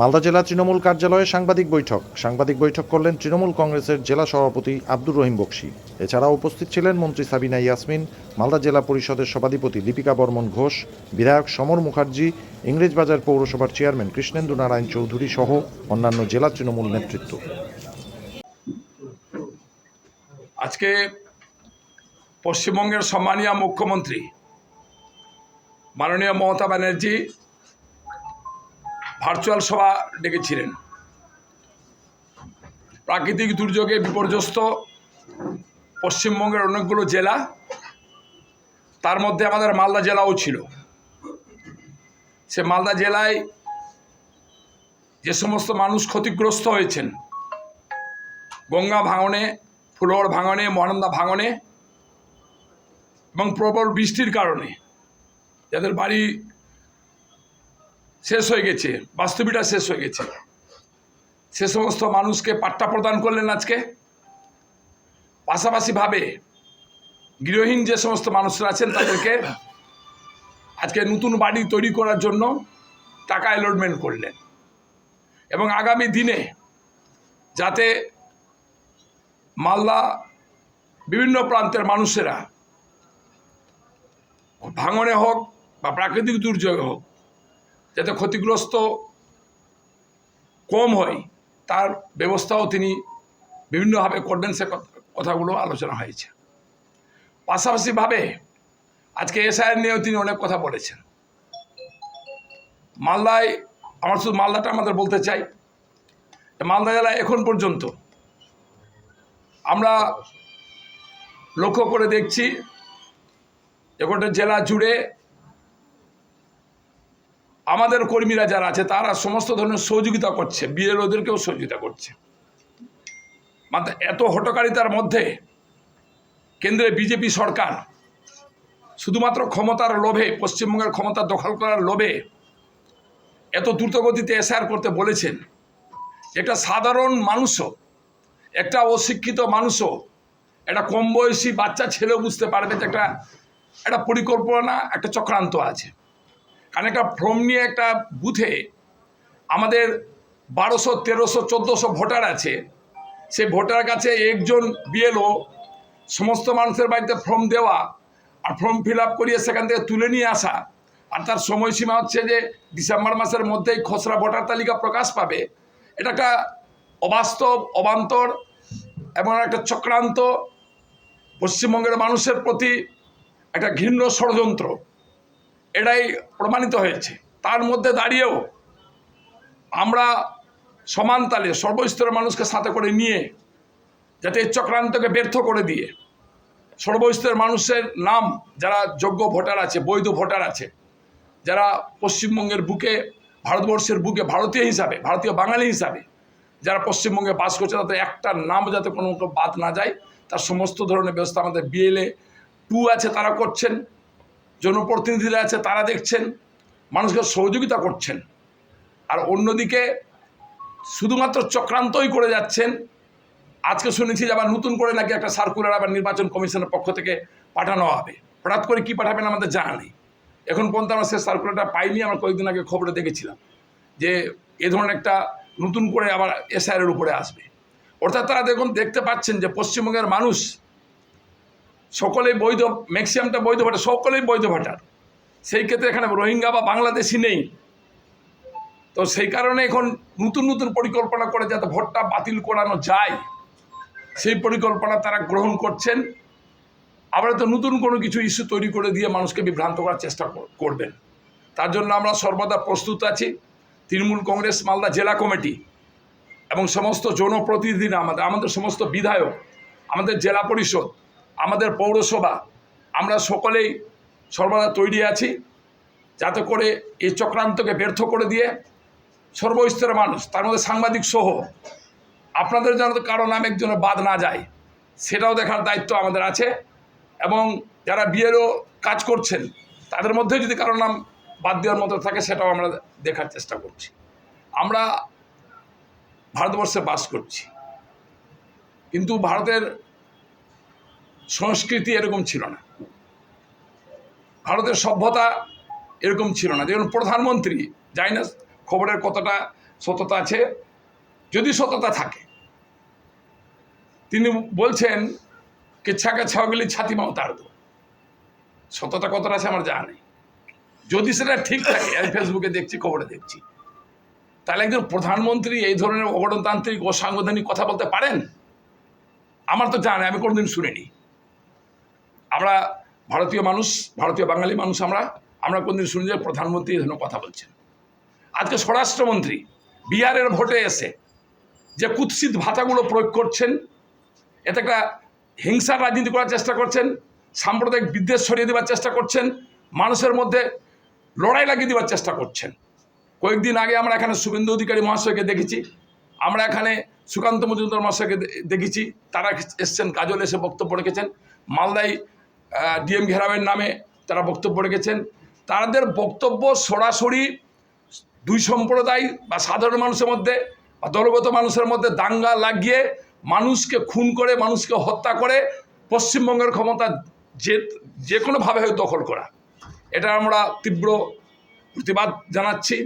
মালদা জেলা তৃণমূল কার্যালয়ে সাংবাদিক বৈঠক। সাংবাদিক বৈঠক করলেন তৃণমূল কংগ্রেসের জেলা সভাপতি আব্দুর রহিম বক্সি। এছাড়াও উপস্থিত ছিলেন মন্ত্রী সাবিনা ইয়াসমিন, মালদা জেলা পরিষদের সভাধিপতি দীপিকা বর্মন ঘোষ, বিধায়ক সমর মুখার্জি ইংরেজবাজার পৌরসভার চেয়ারম্যান কৃষ্ণেন্দু নারায়ণ চৌধুরী সহ অন্যান্য জেলা তৃণমূল নেতৃত্ব। আজকে পশ্চিমবঙ্গের সম্মানীয় মুখ্যমন্ত্রী, মাননীয় মমতা ব্যানার্জি ভার্চুয়াল সভা ডেকেছিলেন। প্রাকৃতিক দুর্যোগে বিপর্যস্ত পশ্চিমবঙ্গের অনেকগুলো জেলা, তার মধ্যে আমাদের মালদা জেলাও ছিল। সে মালদা জেলায় যে সমস্ত মানুষ ক্ষতিগ্রস্ত হয়েছেন, গঙ্গা ভাঙনে ফুলোর ভাঙনে, মহানন্দা ভাঙনে এবং প্রবল বৃষ্টির কারণে, যাদের বাড়ি শেষ হয়ে গেছে, বাস্তবিটা শেষ হয়ে গেছে। সে সমস্ত মানুষকে পাট্টা প্রদান করলেন আজকে। পাশাপাশিভাবে গৃহহীন যে সমস্ত মানুষরা আছেন তাদেরকে আজকে নতুন বাড়ি তৈরি করার জন্য টাকা অ্যালটমেন্ট করলেন। এবং আগামী দিনে যাতে মালদা বিভিন্ন প্রান্তের মানুষেরা ভাঙনে হোক বা প্রাকৃতিক দুর্যোগে হোক যাতে ক্ষতিগ্রস্ত কম হয়, তার ব্যবস্থাও তিনি বিভিন্নভাবে করবেন, সে কথা- কথাগুলো আলোচনা হয়েছে। পাশাপাশিভাবে আজকে এসআইয়ের নিয়েও তিনি অনেক কথা বলেছেন। মালদায় আমার শুধু মালদাটা আমাদের বলতে চাই মালদা জেলায় এখন পর্যন্ত আমরা লক্ষ্য করে দেখছি যে জেলা জুড়ে আমাদের কর্মীরা যারা আছে, তারা সমস্ত ধরনের সহযোগিতা করছে। বিএলওদেরকেও সহযোগিতা করছে। এত হটকারিতার মধ্যে কেন্দ্রে বিজেপি সরকার শুধুমাত্র ক্ষমতার লোভে, পশ্চিমবঙ্গের ক্ষমতা দখল করার লোভে এত দ্রুতগতিতে এসআর করতে বলেছেন। একটা সাধারণ মানুষও, একটা অশিক্ষিত মানুষও, একটা কম বয়সী বাচ্চা ছেলেও বুঝতে পারবে যে একটা একটা পরিকল্পনা, একটা চক্রান্ত আছে। কারণ একটা ফর্ম নিয়ে একটা বুথে আমাদের বারোশো, তেরোশো, চোদ্দোশো ভোটার আছে। সেই ভোটার কাছে একজন বিএলও সমস্ত মানুষের বাড়িতে ফর্ম দেওয়া আর ফর্ম ফিল আপ করিয়ে সেখান থেকে তুলে নিয়ে আসা। আর তার সময়সীমা হচ্ছে যে ডিসেম্বর মাসের মধ্যেই খসড়া ভোটার তালিকা প্রকাশ পাবে। এটা একটা অবাস্তব, অবান্তর এবং একটা চক্রান্ত। পশ্চিমবঙ্গের মানুষের প্রতি একটা ঘৃণ্য ষড়যন্ত্র। এটাই প্রমাণিত হয়েছে। তার মধ্যে দাঁড়িয়েও আমরা সমান তালে সর্বস্তরের মানুষকে সাথে করে নিয়ে যাতে চক্রান্তকে ব্যর্থ করে দিয়ে সর্বস্তরের মানুষের নাম যারা যোগ্য ভোটার আছে, বৈধ ভোটার আছে, যারা পশ্চিমবঙ্গের বুকে, ভারতবর্ষের বুকে ভারতীয় হিসাবে, ভারতীয় বাঙালি হিসাবে যারা পশ্চিমবঙ্গে বাস করছে, তাদের একটা নাম যাতে কোনো বাদ না যায়, তার সমস্ত ধরনের ব্যবস্থা আমাদের বিএলএ টু আছে তারা করছেন। জনপ্রতিনিধিরা আছে, তারা দেখছেন, মানুষকে সহযোগিতা করছেন। আর অন্যদিকে শুধুমাত্র চক্রান্তই করে যাচ্ছেন। আজকে শুনেছি যে আবার নতুন করে নাকি একটা সার্কুলার আবার নির্বাচন কমিশনের পক্ষ থেকে পাঠানো হবে। হঠাৎ করে কি পাঠাবেন আমাদের জানা নেই। এখন পর্যন্ত আমরা সে সার্কুলারটা পাইনি, আমরা কয়েকদিন আগে খবরে দেখেছিলাম যে এ ধরনের একটা নতুন করে আবার এসআইয়ের উপরে আসবে। অর্থাৎ তারা দেখুন, দেখতে পাচ্ছেন যে পশ্চিমবঙ্গের মানুষ সকলেই বৈধ ম্যাক্সিমামটা বৈধ ভোটার, সকলেই বৈধ ভাটার। সেই ক্ষেত্রে এখানে রোহিঙ্গা বা বাংলাদেশি নেই। তো সেই কারণে এখন নতুন নতুন পরিকল্পনা করে যাতে ভোটটা বাতিল করানো যায়, সেই পরিকল্পনা তারা গ্রহণ করছেন। আবার তো নতুন কোনো কিছু ইস্যু তৈরি করে দিয়ে মানুষকে বিভ্রান্ত করার চেষ্টা করবেন। তার জন্য আমরা সর্বদা প্রস্তুত আছি। তৃণমূল কংগ্রেস, মালদা জেলা কমিটি এবং সমস্ত জনপ্রতিনিধিরা আমাদের আমাদের সমস্ত বিধায়ক, আমাদের জেলা পরিষদ আমাদের পৌরসভা, আমরা সকলেই সর্বদা তৈরি আছি যাতে করে এই চক্রান্তকে ব্যর্থ করে দিয়ে সর্বস্তরের মানুষ, তার মধ্যে সাংবাদিক সহ আপনাদের যেন কারও নাম একজনের বাদ না যায়, সেটাও দেখার দায়িত্ব আমাদের আছে এবং যারা বিয়েরও কাজ করছেন, তাদের মধ্যে যদি কারও নাম বাদ দেওয়ার মতো থাকে, সেটাও আমরা দেখার চেষ্টা করছি। আমরা ভারতবর্ষে বাস করছি। কিন্তু ভারতের সংস্কৃতি এরকম ছিল না। ভারতের সভ্যতা এরকম ছিল না। যেমন প্রধানমন্ত্রী, জানি না খবরের কতটা সততা আছে, যদি সততা থাকে, তিনি বলছেন কেচ্ছাকে ছাগলি ছাতি মাও তার সততা কতটা আছে আমার জানা নেই। যদি সেটা ঠিক থাকে, আমি ফেসবুকে দেখছি, খবরে দেখছি, তাহলে একজন প্রধানমন্ত্রী এই ধরনের অগণতান্ত্রিক ও সাংবিধানিক কথা বলতে পারেন? আমার তো জানে আমি কোনোদিন শুনিনি। আমরা ভারতীয় মানুষ, ভারতীয় বাঙালি মানুষ আমরা আমরা কোনদিন শুনি যে প্রধানমন্ত্রী ধরনের কথা বলছেন। আজকে স্বরাষ্ট্রমন্ত্রী বিহারের ভোটে এসে যে কুৎসিত ভাতাগুলো প্রয়োগ করছেন, এতে একটা হিংসার রাজনীতি করার চেষ্টা করছেন, সাম্প্রদায়িক বিদ্বেষ ছড়িয়ে দেওয়ার চেষ্টা করছেন, মানুষের মধ্যে লড়াই লাগিয়ে দেওয়ার চেষ্টা করছেন। কয়েকদিন আগে আমরা এখানে শুভেন্দু অধিকারী মহাশয়কে দেখেছি, আমরা এখানে সুকান্ত মজুমদার মহাশয়কে দেখেছি, তারা এসছেন, কাজল এসে বক্তব্য রেখেছেন, মালদায় ডিএম ঘেরাবের নামে তারা বক্তব্য রেখেছেন। তাদের বক্তব্য সরাসরি দুই সম্প্রদায় বা সাধারণ মানুষের মধ্যে বা দলগত মানুষের মধ্যে দাঙ্গা লাগিয়ে মানুষকে খুন করে, মানুষকে হত্যা করে পশ্চিমবঙ্গের ক্ষমতা যে যে কোনোভাবে দখল করা। এটা আমরা তীব্র প্রতিবাদ জানাচ্ছি।